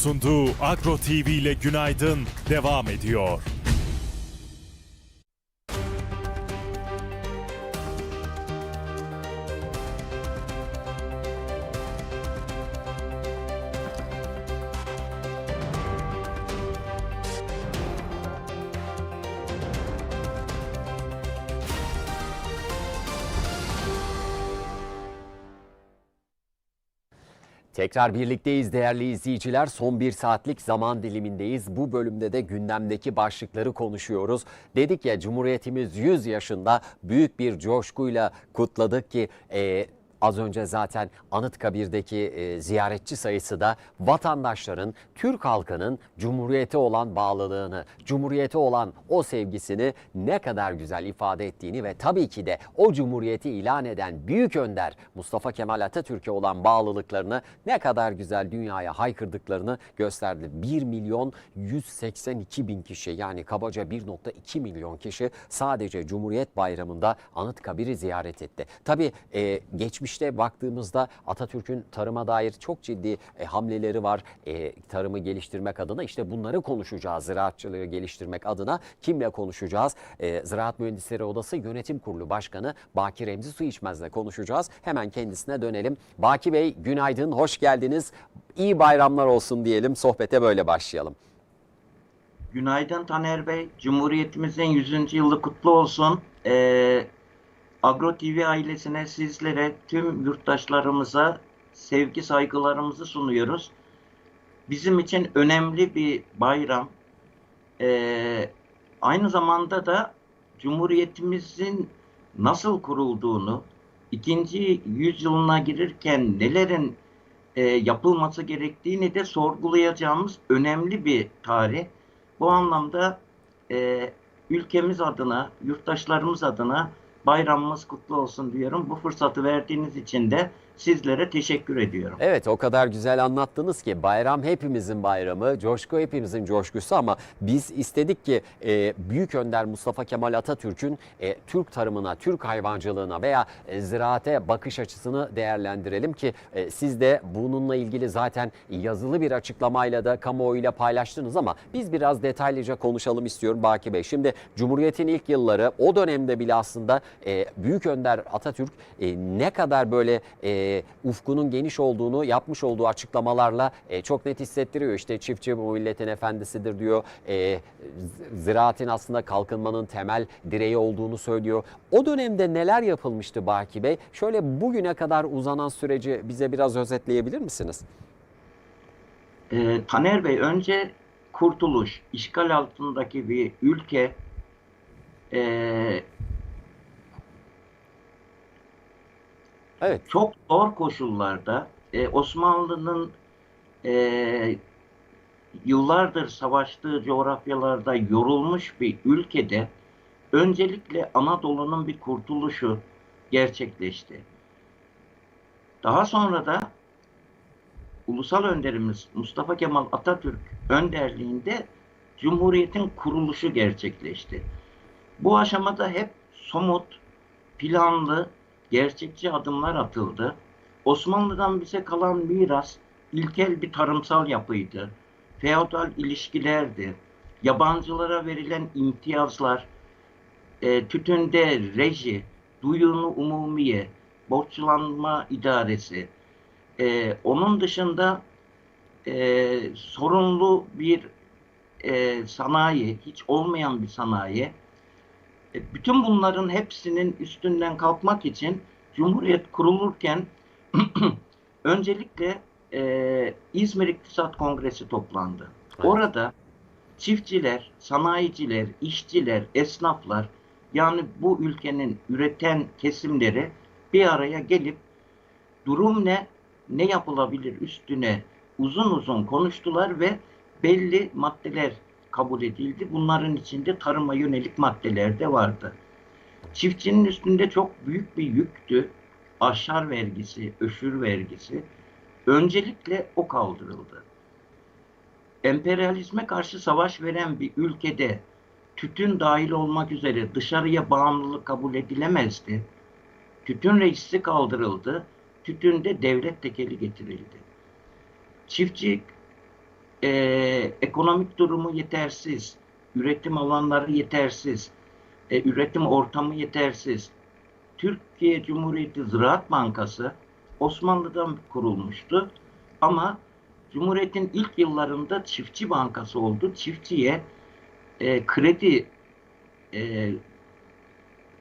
sunduğu Agro TV ile Günaydın devam ediyor. Tekrar birlikteyiz değerli izleyiciler. Son bir saatlik zaman dilimindeyiz. Bu bölümde de gündemdeki başlıkları konuşuyoruz. Dedik ya Cumhuriyetimiz 100 yaşında büyük bir coşkuyla kutladık ki e, Az önce zaten Anıtkabir'deki e, ziyaretçi sayısı da vatandaşların, Türk halkının Cumhuriyete olan bağlılığını, Cumhuriyete olan o sevgisini ne kadar güzel ifade ettiğini ve tabii ki de o Cumhuriyeti ilan eden Büyük Önder Mustafa Kemal Atatürk'e olan bağlılıklarını ne kadar güzel dünyaya haykırdıklarını gösterdi. 1 milyon 182 bin kişi yani kabaca 1.2 milyon kişi sadece Cumhuriyet Bayramı'nda Anıtkabir'i ziyaret etti. Tabii e, geçmişte baktığımızda Atatürk'ün tarıma dair çok ciddi e, hamleleri var. E, tarımı geliştirmek adına işte bunları konuşacağız. Ziraatçılığı geliştirmek adına kimle konuşacağız? E, Ziraat Mühendisleri Odası Yönetim Kurulu Başkanı Baki Remzi Su İçmez'le konuşacağız. Hemen kendisine dönelim. Baki Bey günaydın, hoş geldiniz. İyi bayramlar olsun diyelim. Sohbete böyle başlayalım. Günaydın Taner Bey. Cumhuriyetimizin 100. yılı kutlu olsun. Ee, Agro TV ailesine, sizlere, tüm yurttaşlarımıza sevgi saygılarımızı sunuyoruz. Bizim için önemli bir bayram. Ee, aynı zamanda da Cumhuriyetimizin nasıl kurulduğunu, ikinci yüzyılına girirken nelerin e, yapılması gerektiğini de sorgulayacağımız önemli bir tarih. Bu anlamda e, ülkemiz adına, yurttaşlarımız adına bayramımız kutlu olsun diyorum. Bu fırsatı verdiğiniz için de sizlere teşekkür ediyorum. Evet o kadar güzel anlattınız ki bayram hepimizin bayramı, coşku hepimizin coşkusu ama biz istedik ki e, Büyük Önder Mustafa Kemal Atatürk'ün e, Türk tarımına, Türk hayvancılığına veya e, ziraate bakış açısını değerlendirelim ki e, siz de bununla ilgili zaten yazılı bir açıklamayla da kamuoyuyla paylaştınız ama biz biraz detaylıca konuşalım istiyorum Baki Bey. Şimdi Cumhuriyet'in ilk yılları o dönemde bile aslında e, Büyük Önder Atatürk e, ne kadar böyle e, ufkunun geniş olduğunu yapmış olduğu açıklamalarla e, çok net hissettiriyor. İşte çiftçi bu milletin efendisidir diyor. E, ziraatin aslında kalkınmanın temel direği olduğunu söylüyor. O dönemde neler yapılmıştı Baki Bey? Şöyle bugüne kadar uzanan süreci bize biraz özetleyebilir misiniz? E, Taner Bey önce kurtuluş, işgal altındaki bir ülke e, Evet. çok zor koşullarda e, Osmanlı'nın e, yıllardır savaştığı coğrafyalarda yorulmuş bir ülkede öncelikle Anadolu'nun bir kurtuluşu gerçekleşti. Daha sonra da ulusal önderimiz Mustafa Kemal Atatürk önderliğinde Cumhuriyet'in kuruluşu gerçekleşti. Bu aşamada hep somut, planlı, gerçekçi adımlar atıldı. Osmanlı'dan bize kalan miras ilkel bir tarımsal yapıydı. Feodal ilişkilerdi. Yabancılara verilen imtiyazlar, e, tütünde reji, duyunu umumiye, borçlanma idaresi. E, onun dışında e, sorunlu bir e, sanayi, hiç olmayan bir sanayi. E, Bütün bunların hepsinin üstünden kalkmak için Cumhuriyet kurulurken öncelikle e, İzmir İktisat Kongresi toplandı. Evet. Orada çiftçiler, sanayiciler, işçiler, esnaflar yani bu ülkenin üreten kesimleri bir araya gelip durum ne, ne yapılabilir üstüne uzun uzun konuştular ve belli maddeler kabul edildi. Bunların içinde tarıma yönelik maddeler de vardı. Çiftçinin üstünde çok büyük bir yüktü. Aşar vergisi, öşür vergisi. Öncelikle o kaldırıldı. Emperyalizme karşı savaş veren bir ülkede tütün dahil olmak üzere dışarıya bağımlılık kabul edilemezdi. Tütün reisi kaldırıldı. Tütünde devlet tekeli getirildi. Çiftçi e, ekonomik durumu yetersiz, üretim alanları yetersiz, e, üretim ortamı yetersiz. Türkiye Cumhuriyeti Ziraat Bankası Osmanlı'dan kurulmuştu ama Cumhuriyet'in ilk yıllarında çiftçi bankası oldu. Çiftçiye e, kredi e,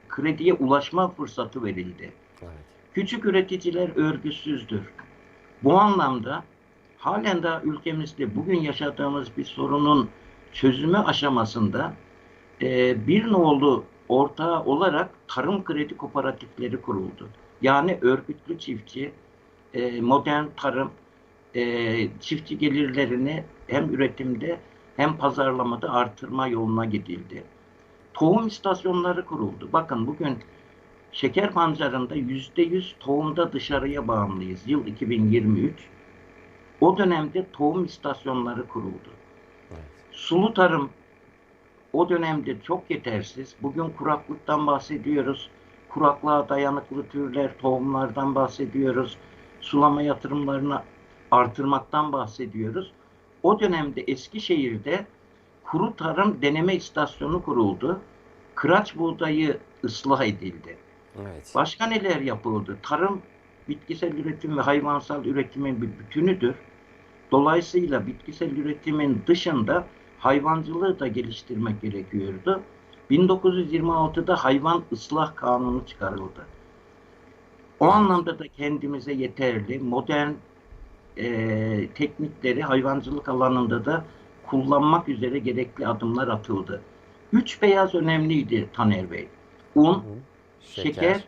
krediye ulaşma fırsatı verildi. Evet. Küçük üreticiler örgüsüzdür. Bu anlamda halen daha ülkemizde bugün yaşadığımız bir sorunun çözümü aşamasında e, bir nolu ortağı olarak tarım kredi kooperatifleri kuruldu. Yani örgütlü çiftçi, e, modern tarım, e, çiftçi gelirlerini hem üretimde hem pazarlamada artırma yoluna gidildi. Tohum istasyonları kuruldu. Bakın bugün şeker pancarında yüzde yüz tohumda dışarıya bağımlıyız. Yıl 2023. O dönemde tohum istasyonları kuruldu. Evet. Sulu tarım o dönemde çok yetersiz. Bugün kuraklıktan bahsediyoruz. Kuraklığa dayanıklı türler, tohumlardan bahsediyoruz. Sulama yatırımlarını artırmaktan bahsediyoruz. O dönemde Eskişehir'de kuru tarım deneme istasyonu kuruldu. Kıraç buğdayı ıslah edildi. Evet. Başka neler yapıldı? Tarım, bitkisel üretim ve hayvansal üretimin bir bütünüdür. Dolayısıyla bitkisel üretimin dışında hayvancılığı da geliştirmek gerekiyordu. 1926'da hayvan ıslah kanunu çıkarıldı. O anlamda da kendimize yeterli modern e, teknikleri hayvancılık alanında da kullanmak üzere gerekli adımlar atıldı. Üç beyaz önemliydi Taner Bey. Un, Hı. şeker,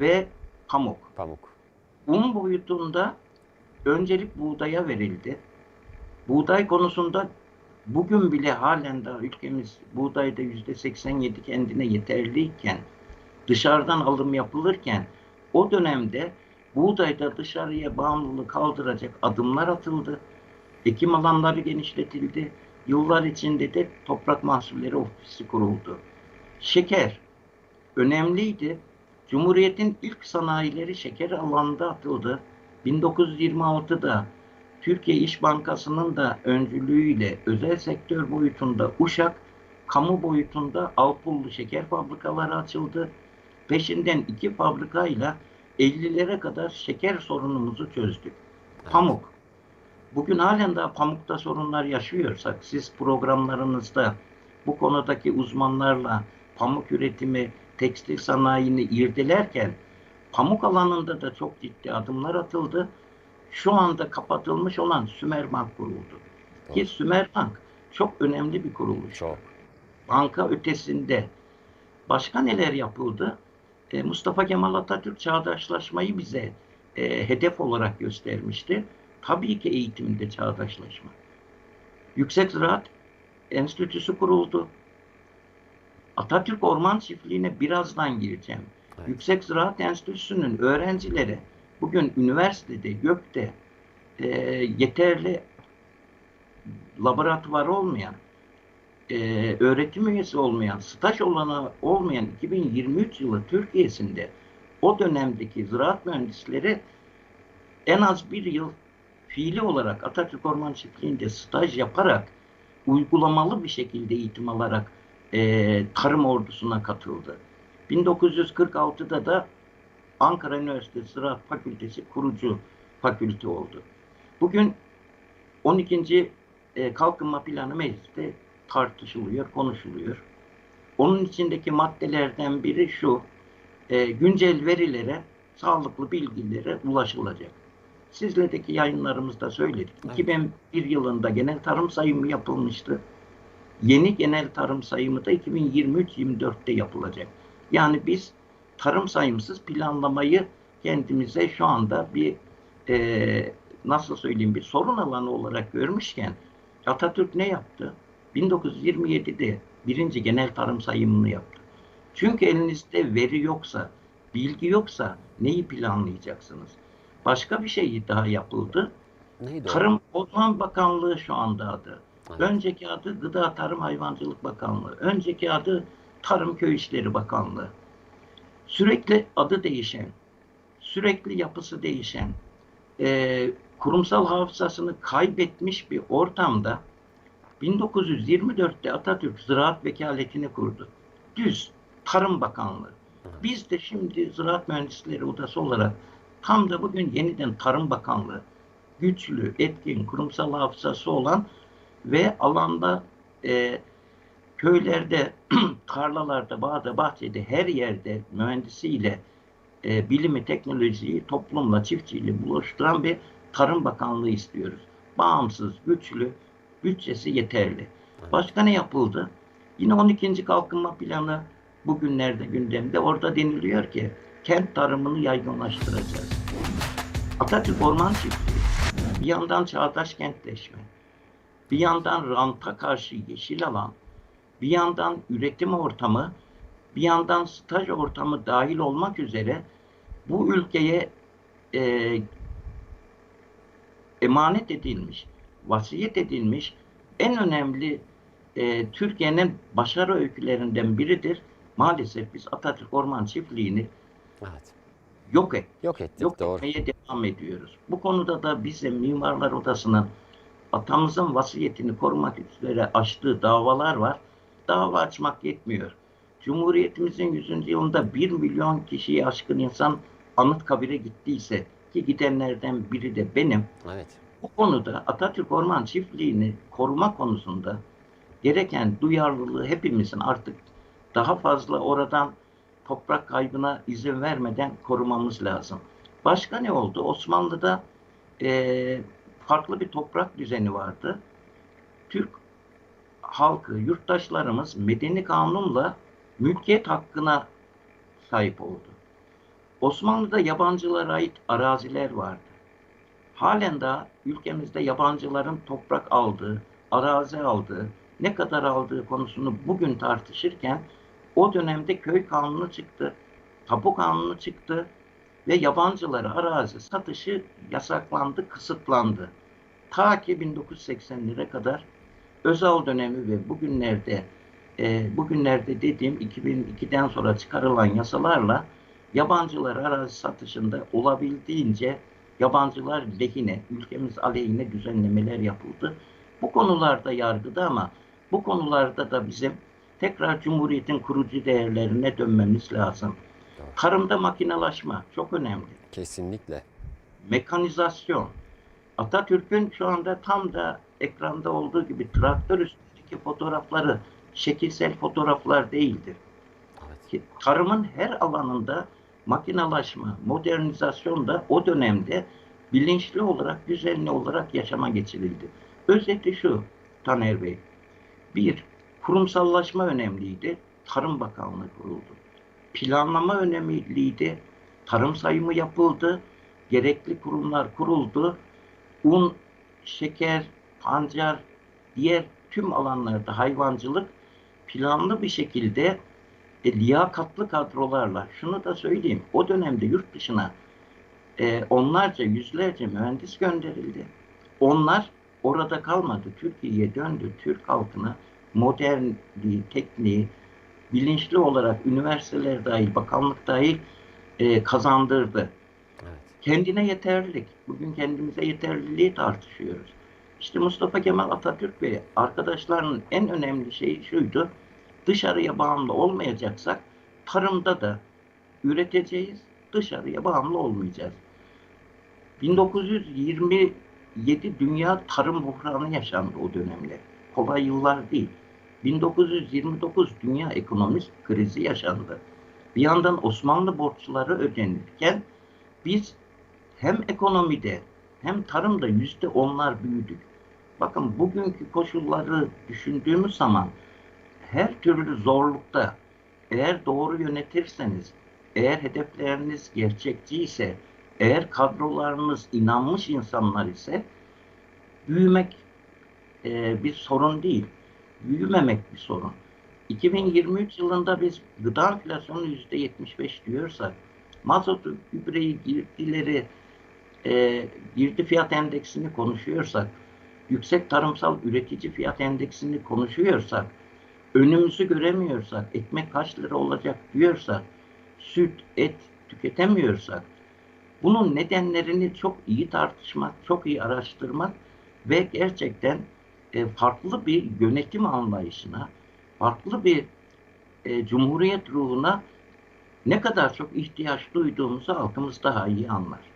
ve pamuk. pamuk. Un boyutunda öncelik buğdaya verildi. Buğday konusunda bugün bile halen daha ülkemiz buğdayda yüzde 87 kendine yeterliyken dışarıdan alım yapılırken o dönemde buğdayda dışarıya bağımlılığı kaldıracak adımlar atıldı. Ekim alanları genişletildi. Yıllar içinde de toprak mahsulleri ofisi kuruldu. Şeker önemliydi. Cumhuriyet'in ilk sanayileri şeker alanında atıldı. 1926'da Türkiye İş Bankası'nın da öncülüğüyle özel sektör boyutunda Uşak, kamu boyutunda Alpullu şeker fabrikaları açıldı. Peşinden iki fabrikayla 50'lere kadar şeker sorunumuzu çözdük. Pamuk. Bugün halen daha pamukta sorunlar yaşıyorsak siz programlarınızda bu konudaki uzmanlarla pamuk üretimi, tekstil sanayini irdelerken pamuk alanında da çok ciddi adımlar atıldı. Şu anda kapatılmış olan Sümerbank kuruldu. Ki Sümerbank çok önemli bir kuruluş. Çok. Banka ötesinde. Başka neler yapıldı? E, Mustafa Kemal Atatürk çağdaşlaşmayı bize e, hedef olarak göstermişti. Tabii ki eğitimde çağdaşlaşma. Yüksek Ziraat Enstitüsü kuruldu. Atatürk Orman Çiftliği'ne birazdan gireceğim. Evet. Yüksek Ziraat Enstitüsü'nün öğrencileri bugün üniversitede, gökte e, yeterli laboratuvar olmayan, e, öğretim üyesi olmayan, staj olanağı olmayan 2023 yılı Türkiye'sinde o dönemdeki ziraat mühendisleri en az bir yıl fiili olarak Atatürk Orman Çiftliği'nde staj yaparak uygulamalı bir şekilde eğitim alarak e, tarım ordusuna katıldı. 1946'da da Ankara Üniversitesi Ziraat Fakültesi kurucu fakülte oldu. Bugün 12. e, Kalkınma Planı mecliste tartışılıyor, konuşuluyor. Onun içindeki maddelerden biri şu, e, güncel verilere, sağlıklı bilgilere ulaşılacak. Sizlerdeki yayınlarımızda söyledik. Evet. 2001 yılında genel tarım sayımı yapılmıştı. Yeni genel tarım sayımı da 2023-24'te yapılacak. Yani biz tarım sayımsız planlamayı kendimize şu anda bir e, nasıl söyleyeyim bir sorun alanı olarak görmüşken Atatürk ne yaptı? 1927'de birinci genel tarım sayımını yaptı. Çünkü elinizde veri yoksa, bilgi yoksa neyi planlayacaksınız? Başka bir şey daha yapıldı. Neydi? Tarım Orman Bakanlığı şu anda adı. Önceki adı Gıda Tarım Hayvancılık Bakanlığı. Önceki adı Tarım Köy İşleri Bakanlığı. Sürekli adı değişen, sürekli yapısı değişen, e, kurumsal hafızasını kaybetmiş bir ortamda 1924'te Atatürk Ziraat Vekaletini kurdu. Düz Tarım Bakanlığı. Biz de şimdi Ziraat Mühendisleri Odası olarak tam da bugün yeniden Tarım Bakanlığı güçlü, etkin, kurumsal hafızası olan ve alanda e, köylerde, tarlalarda, bağda, bahçede her yerde mühendisiyle e, bilimi, teknolojiyi toplumla, çiftçiyle buluşturan bir Tarım Bakanlığı istiyoruz. Bağımsız, güçlü, bütçesi yeterli. Başka ne yapıldı? Yine 12. Kalkınma Planı bugünlerde gündemde. Orada deniliyor ki kent tarımını yaygınlaştıracağız. Atatürk Orman Çiftliği, bir yandan çağdaş kentleşme, bir yandan ranta karşı yeşil alan, bir yandan üretim ortamı, bir yandan staj ortamı dahil olmak üzere bu ülkeye e, emanet edilmiş, vasiyet edilmiş en önemli e, Türkiye'nin başarı öykülerinden biridir. Maalesef biz Atatürk Orman Çiftliği'ni Evet. yok ettik Yok ettik yok doğru. etmeye devam ediyoruz. Bu konuda da bize Mimarlar Odası'nın atamızın vasiyetini korumak üzere açtığı davalar var. Dava açmak yetmiyor. Cumhuriyetimizin 100. yılında 1 milyon kişiyi aşkın insan Anıtkabir'e gittiyse ki gidenlerden biri de benim. Evet. Bu konuda Atatürk Orman Çiftliği'ni koruma konusunda gereken duyarlılığı hepimizin artık daha fazla oradan toprak kaybına izin vermeden korumamız lazım. Başka ne oldu? Osmanlı'da farklı bir toprak düzeni vardı. Türk halkı, yurttaşlarımız medeni kanunla mülkiyet hakkına sahip oldu. Osmanlı'da yabancılara ait araziler vardı. Halen daha ülkemizde yabancıların toprak aldığı, arazi aldığı, ne kadar aldığı konusunu bugün tartışırken o dönemde köy kanunu çıktı, tapu kanunu çıktı ve yabancılara arazi satışı yasaklandı, kısıtlandı. Ta ki 1980'lere kadar Özal dönemi ve bugünlerde e, bugünlerde dediğim 2002'den sonra çıkarılan yasalarla yabancılar arazi satışında olabildiğince yabancılar lehine, ülkemiz aleyhine düzenlemeler yapıldı. Bu konularda yargıda ama bu konularda da bizim tekrar Cumhuriyet'in kurucu değerlerine dönmemiz lazım. Tarımda makinalaşma çok önemli. Kesinlikle. Mekanizasyon. Atatürk'ün şu anda tam da ekranda olduğu gibi traktör üstündeki fotoğrafları şekilsel fotoğraflar değildir. Evet. Ki tarımın her alanında makinalaşma, modernizasyon da o dönemde bilinçli olarak, düzenli olarak yaşama geçirildi. Özeti şu Taner Bey. Bir, kurumsallaşma önemliydi. Tarım Bakanlığı kuruldu. Planlama önemliydi. Tarım sayımı yapıldı. Gerekli kurumlar kuruldu. Un, şeker, pancar, diğer tüm alanlarda hayvancılık planlı bir şekilde e, liyakatlı kadrolarla şunu da söyleyeyim o dönemde yurt dışına e, onlarca yüzlerce mühendis gönderildi. Onlar orada kalmadı. Türkiye'ye döndü. Türk halkına modernliği, tekniği bilinçli olarak üniversiteler dahil, bakanlık dahil e, kazandırdı. Evet. Kendine yeterlilik. Bugün kendimize yeterliliği tartışıyoruz. İşte Mustafa Kemal Atatürk ve arkadaşlarının en önemli şeyi şuydu. Dışarıya bağımlı olmayacaksak tarımda da üreteceğiz, dışarıya bağımlı olmayacağız. 1927 dünya tarım buhranı yaşandı o dönemler. Kolay yıllar değil. 1929 dünya ekonomik krizi yaşandı. Bir yandan Osmanlı borçları ödenirken biz hem ekonomide hem tarımda yüzde onlar büyüdük. Bakın bugünkü koşulları düşündüğümüz zaman her türlü zorlukta eğer doğru yönetirseniz, eğer hedefleriniz gerçekçi ise, eğer kadrolarınız inanmış insanlar ise büyümek e, bir sorun değil. Büyümemek bir sorun. 2023 yılında biz gıda enflasyonu yüzde 75 diyorsak, mazotu, gübreyi, girdileri, e, girdi fiyat endeksini konuşuyorsak, yüksek tarımsal üretici fiyat endeksini konuşuyorsak, önümüzü göremiyorsak, ekmek kaç lira olacak diyorsak, süt, et tüketemiyorsak Bunun nedenlerini çok iyi tartışmak, çok iyi araştırmak ve gerçekten e, farklı bir yönetim anlayışına, farklı bir e, cumhuriyet ruhuna ne kadar çok ihtiyaç duyduğumuzu halkımız daha iyi anlar.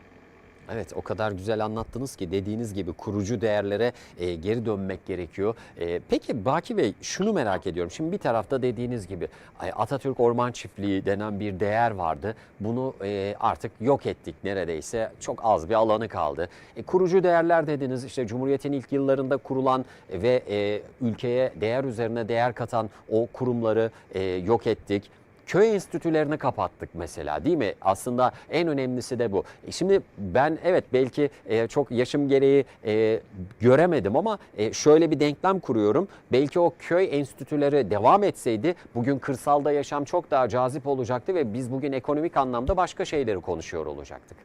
Evet o kadar güzel anlattınız ki dediğiniz gibi kurucu değerlere e, geri dönmek gerekiyor. E, peki Baki Bey şunu merak ediyorum. Şimdi bir tarafta dediğiniz gibi Atatürk Orman Çiftliği denen bir değer vardı. Bunu e, artık yok ettik neredeyse. Çok az bir alanı kaldı. E, kurucu değerler dediniz işte Cumhuriyet'in ilk yıllarında kurulan ve e, ülkeye değer üzerine değer katan o kurumları e, yok ettik köy enstitülerini kapattık mesela değil mi? Aslında en önemlisi de bu. E Şimdi ben evet belki e, çok yaşım gereği e, göremedim ama e, şöyle bir denklem kuruyorum. Belki o köy enstitüleri devam etseydi bugün kırsalda yaşam çok daha cazip olacaktı ve biz bugün ekonomik anlamda başka şeyleri konuşuyor olacaktık.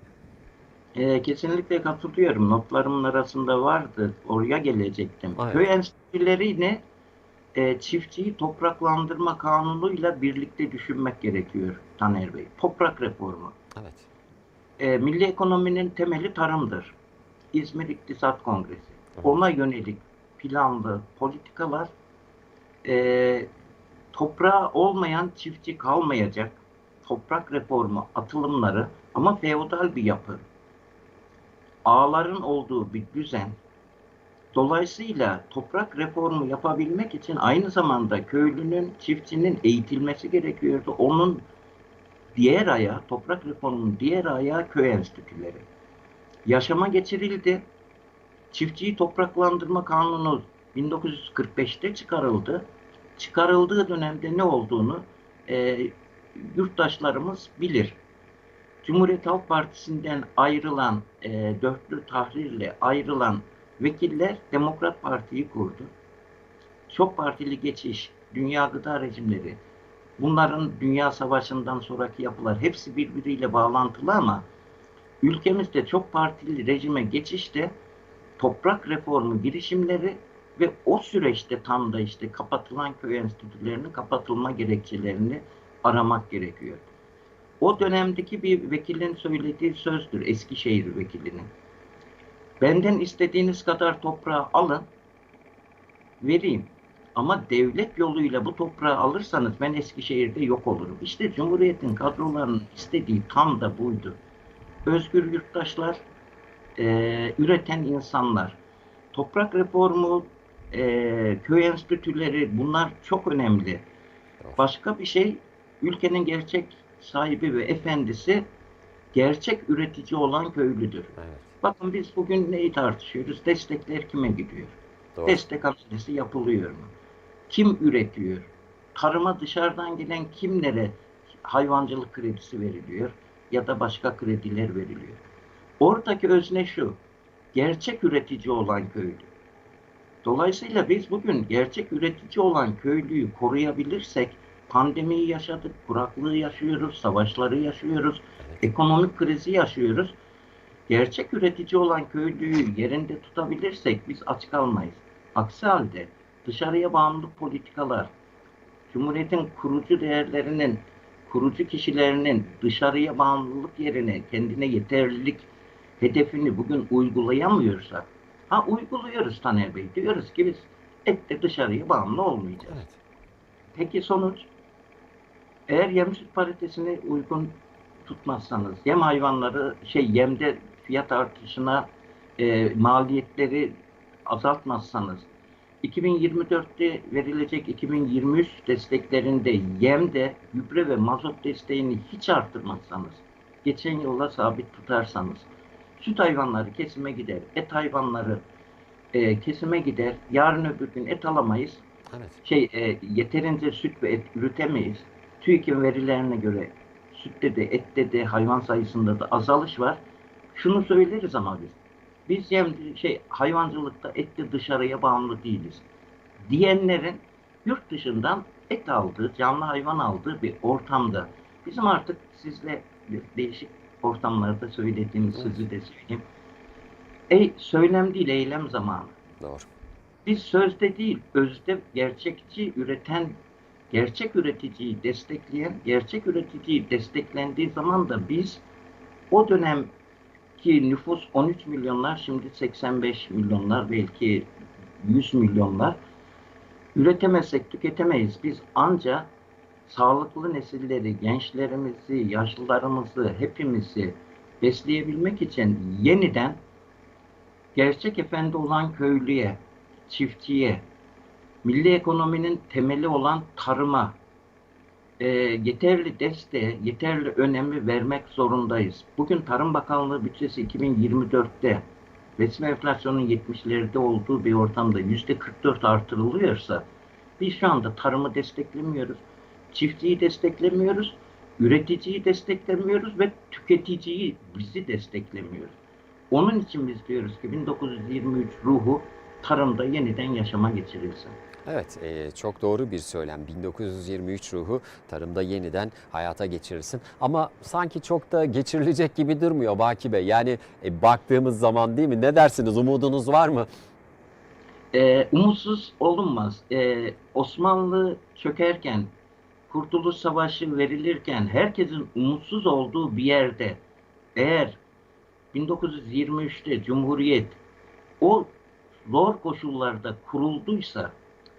E, kesinlikle katılıyorum. Notlarımın arasında vardı. Oraya gelecektim. Evet. Köy enstitülerini e, çiftçiyi topraklandırma kanunuyla birlikte düşünmek gerekiyor Taner Bey. Toprak reformu. Evet. E, milli ekonominin temeli tarımdır. İzmir İktisat Kongresi. Ona yönelik planlı politikalar e, toprağı olmayan çiftçi kalmayacak. Toprak reformu atılımları ama feodal bir yapı. Ağların olduğu bir düzen. Dolayısıyla toprak reformu yapabilmek için aynı zamanda köylünün, çiftçinin eğitilmesi gerekiyordu. Onun diğer ayağı, toprak reformunun diğer ayağı köy enstitüleri. Yaşama geçirildi. Çiftçiyi topraklandırma kanunu 1945'te çıkarıldı. Çıkarıldığı dönemde ne olduğunu e, yurttaşlarımız bilir. Cumhuriyet Halk Partisi'nden ayrılan, e, dörtlü tahrirle ayrılan vekiller Demokrat Parti'yi kurdu. Çok partili geçiş, dünya gıda rejimleri, bunların dünya savaşından sonraki yapılar hepsi birbiriyle bağlantılı ama ülkemizde çok partili rejime geçişte toprak reformu girişimleri ve o süreçte tam da işte kapatılan köy enstitülerinin kapatılma gerekçelerini aramak gerekiyor. O dönemdeki bir vekilin söylediği sözdür Eskişehir vekilinin. Benden istediğiniz kadar toprağı alın, vereyim. Ama devlet yoluyla bu toprağı alırsanız ben Eskişehir'de yok olurum. İşte Cumhuriyet'in kadrolarının istediği tam da buydu. Özgür yurttaşlar, e, üreten insanlar. Toprak reformu, e, köy enstitüleri bunlar çok önemli. Başka bir şey, ülkenin gerçek sahibi ve efendisi gerçek üretici olan köylüdür. Evet. Bakın biz bugün neyi tartışıyoruz? Destekler kime gidiyor? Doğru. Destek hamlesi yapılıyor mu? Kim üretiyor? Tarıma dışarıdan gelen kimlere hayvancılık kredisi veriliyor ya da başka krediler veriliyor? Oradaki özne şu. Gerçek üretici olan köylü. Dolayısıyla biz bugün gerçek üretici olan köylüyü koruyabilirsek pandemiyi yaşadık, kuraklığı yaşıyoruz, savaşları yaşıyoruz, ekonomik krizi yaşıyoruz. Gerçek üretici olan köylüyü yerinde tutabilirsek biz aç kalmayız. Aksi halde dışarıya bağımlılık politikalar, Cumhuriyet'in kurucu değerlerinin, kurucu kişilerinin dışarıya bağımlılık yerine kendine yeterlilik hedefini bugün uygulayamıyorsak, ha uyguluyoruz Taner Bey, diyoruz ki biz ette dışarıya bağımlı olmayacağız. Evet. Peki sonuç? Eğer yem süt paritesini uygun tutmazsanız, yem hayvanları şey yemde fiyat artışına e, maliyetleri azaltmazsanız, 2024'te verilecek 2023 desteklerinde yemde gübre ve mazot desteğini hiç arttırmazsanız, geçen yıla sabit tutarsanız, süt hayvanları kesime gider, et hayvanları e, kesime gider, yarın öbür gün et alamayız, Evet. şey e, yeterince süt ve et üretemeyiz. TÜİK'in verilerine göre sütte de ette de hayvan sayısında da azalış var. Şunu söyleriz ama biz. Biz yem şey hayvancılıkta ette dışarıya bağımlı değiliz. Diyenlerin yurt dışından et aldığı, canlı hayvan aldığı bir ortamda bizim artık sizle değişik ortamlarda söylediğimiz sözü de söyleyeyim. Ey söylem değil eylem zamanı. Doğru. Biz sözde değil, özde gerçekçi üreten, gerçek üreticiyi destekleyen, gerçek üreticiyi desteklendiği zaman da biz o dönem ki nüfus 13 milyonlar şimdi 85 milyonlar belki 100 milyonlar. Üretemezsek tüketemeyiz. Biz anca sağlıklı nesilleri, gençlerimizi, yaşlılarımızı, hepimizi besleyebilmek için yeniden gerçek efendi olan köylüye, çiftçiye, milli ekonominin temeli olan tarıma e, yeterli desteğe, yeterli önemi vermek zorundayız. Bugün Tarım Bakanlığı bütçesi 2024'te resmi enflasyonun 70'lerde olduğu bir ortamda %44 artırılıyorsa biz şu anda tarımı desteklemiyoruz, çiftçiyi desteklemiyoruz, üreticiyi desteklemiyoruz ve tüketiciyi bizi desteklemiyoruz. Onun için biz diyoruz ki 1923 ruhu tarımda yeniden yaşama geçirilsin. Evet, e, çok doğru bir söylem. 1923 ruhu tarımda yeniden hayata geçirilsin. Ama sanki çok da geçirilecek gibi durmuyor Baki Bey. Yani e, baktığımız zaman değil mi? Ne dersiniz? Umudunuz var mı? Ee, umutsuz olunmaz. Osmanlı çökerken, Kurtuluş Savaşı verilirken herkesin umutsuz olduğu bir yerde eğer 1923'te Cumhuriyet o zor koşullarda kurulduysa,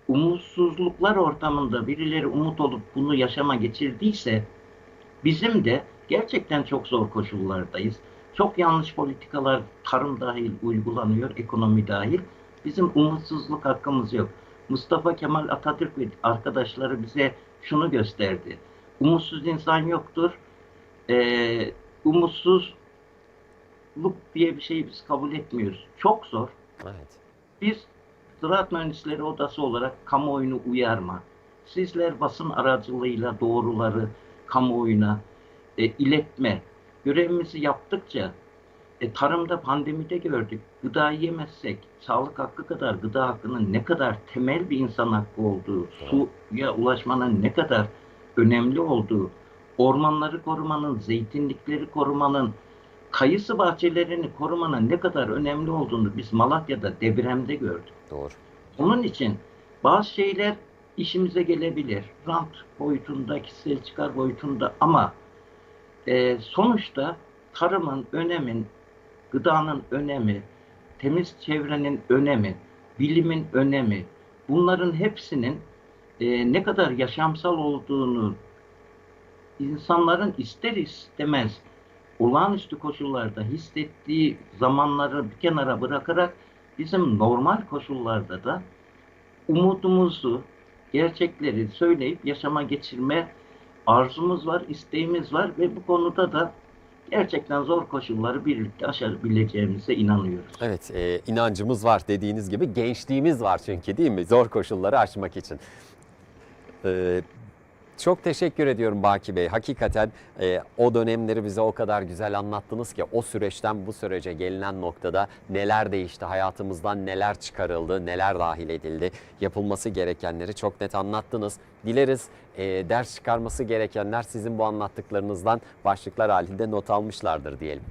umutsuzluklar ortamında birileri umut olup bunu yaşama geçirdiyse bizim de gerçekten çok zor koşullardayız. Çok yanlış politikalar tarım dahil uygulanıyor, ekonomi dahil. Bizim umutsuzluk hakkımız yok. Mustafa Kemal Atatürk ve arkadaşları bize şunu gösterdi. Umutsuz insan yoktur. Ee, umutsuzluk diye bir şeyi biz kabul etmiyoruz. Çok zor. Evet. Biz Ziraat Mühendisleri Odası olarak kamuoyunu uyarma, sizler basın aracılığıyla doğruları kamuoyuna e, iletme görevimizi yaptıkça e, tarımda pandemide gördük. Gıda yemezsek sağlık hakkı kadar gıda hakkının ne kadar temel bir insan hakkı olduğu, suya ulaşmanın ne kadar önemli olduğu, ormanları korumanın, zeytinlikleri korumanın, kayısı bahçelerini korumanın ne kadar önemli olduğunu biz Malatya'da depremde gördük. Doğru. Onun için bazı şeyler işimize gelebilir. Rant boyutunda, kişisel çıkar boyutunda ama e, sonuçta tarımın önemin, gıdanın önemi, temiz çevrenin önemi, bilimin önemi, bunların hepsinin e, ne kadar yaşamsal olduğunu insanların ister istemez olağanüstü koşullarda hissettiği zamanları bir kenara bırakarak bizim normal koşullarda da umudumuzu, gerçekleri söyleyip yaşama geçirme arzumuz var, isteğimiz var ve bu konuda da gerçekten zor koşulları birlikte aşabileceğimize inanıyoruz. Evet, e, inancımız var dediğiniz gibi. Gençliğimiz var çünkü değil mi? Zor koşulları aşmak için. E, çok teşekkür ediyorum Baki Bey. Hakikaten e, o dönemleri bize o kadar güzel anlattınız ki o süreçten bu sürece gelinen noktada neler değişti, hayatımızdan neler çıkarıldı, neler dahil edildi, yapılması gerekenleri çok net anlattınız. Dileriz e, ders çıkarması gerekenler sizin bu anlattıklarınızdan başlıklar halinde not almışlardır diyelim.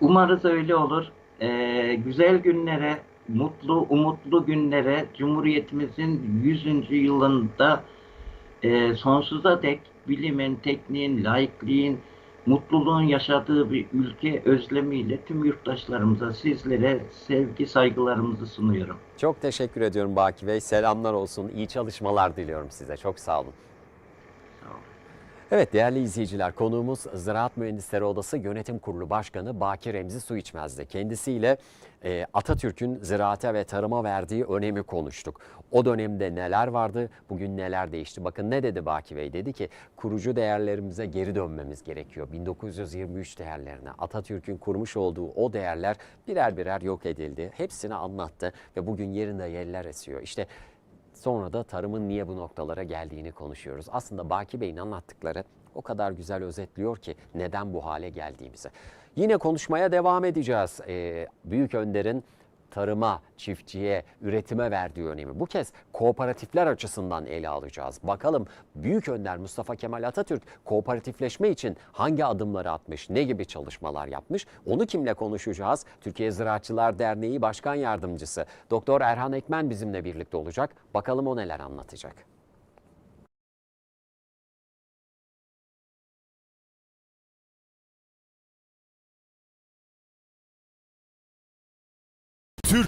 Umarız öyle olur. Ee, güzel günlere, mutlu, umutlu günlere, Cumhuriyetimizin 100. yılında e, sonsuza dek bilimin, tekniğin, laikliğin, mutluluğun yaşadığı bir ülke özlemiyle tüm yurttaşlarımıza, sizlere sevgi, saygılarımızı sunuyorum. Çok teşekkür ediyorum Baki Bey. Selamlar olsun. İyi çalışmalar diliyorum size. Çok sağ olun. Sağ olun. Evet değerli izleyiciler konuğumuz Ziraat Mühendisleri Odası Yönetim Kurulu Başkanı Baki Remzi Su içmezdi. Kendisiyle e, Atatürk'ün ziraate ve tarıma verdiği önemi konuştuk. O dönemde neler vardı, bugün neler değişti? Bakın ne dedi Baki Bey? Dedi ki kurucu değerlerimize geri dönmemiz gerekiyor. 1923 değerlerine, Atatürk'ün kurmuş olduğu o değerler birer birer yok edildi. Hepsini anlattı ve bugün yerinde yerler esiyor. İşte Sonra da tarımın niye bu noktalara geldiğini konuşuyoruz. Aslında Baki Bey'in anlattıkları o kadar güzel özetliyor ki neden bu hale geldiğimizi. Yine konuşmaya devam edeceğiz. Ee, Büyük Önder'in tarıma, çiftçiye, üretime verdiği önemi. Bu kez kooperatifler açısından ele alacağız. Bakalım Büyük Önder Mustafa Kemal Atatürk kooperatifleşme için hangi adımları atmış, ne gibi çalışmalar yapmış? Onu kimle konuşacağız? Türkiye Ziraatçılar Derneği Başkan Yardımcısı Doktor Erhan Ekmen bizimle birlikte olacak. Bakalım o neler anlatacak.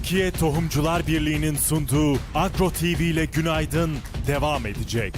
Türkiye Tohumcular Birliği'nin sunduğu Agro TV ile Günaydın devam edecek.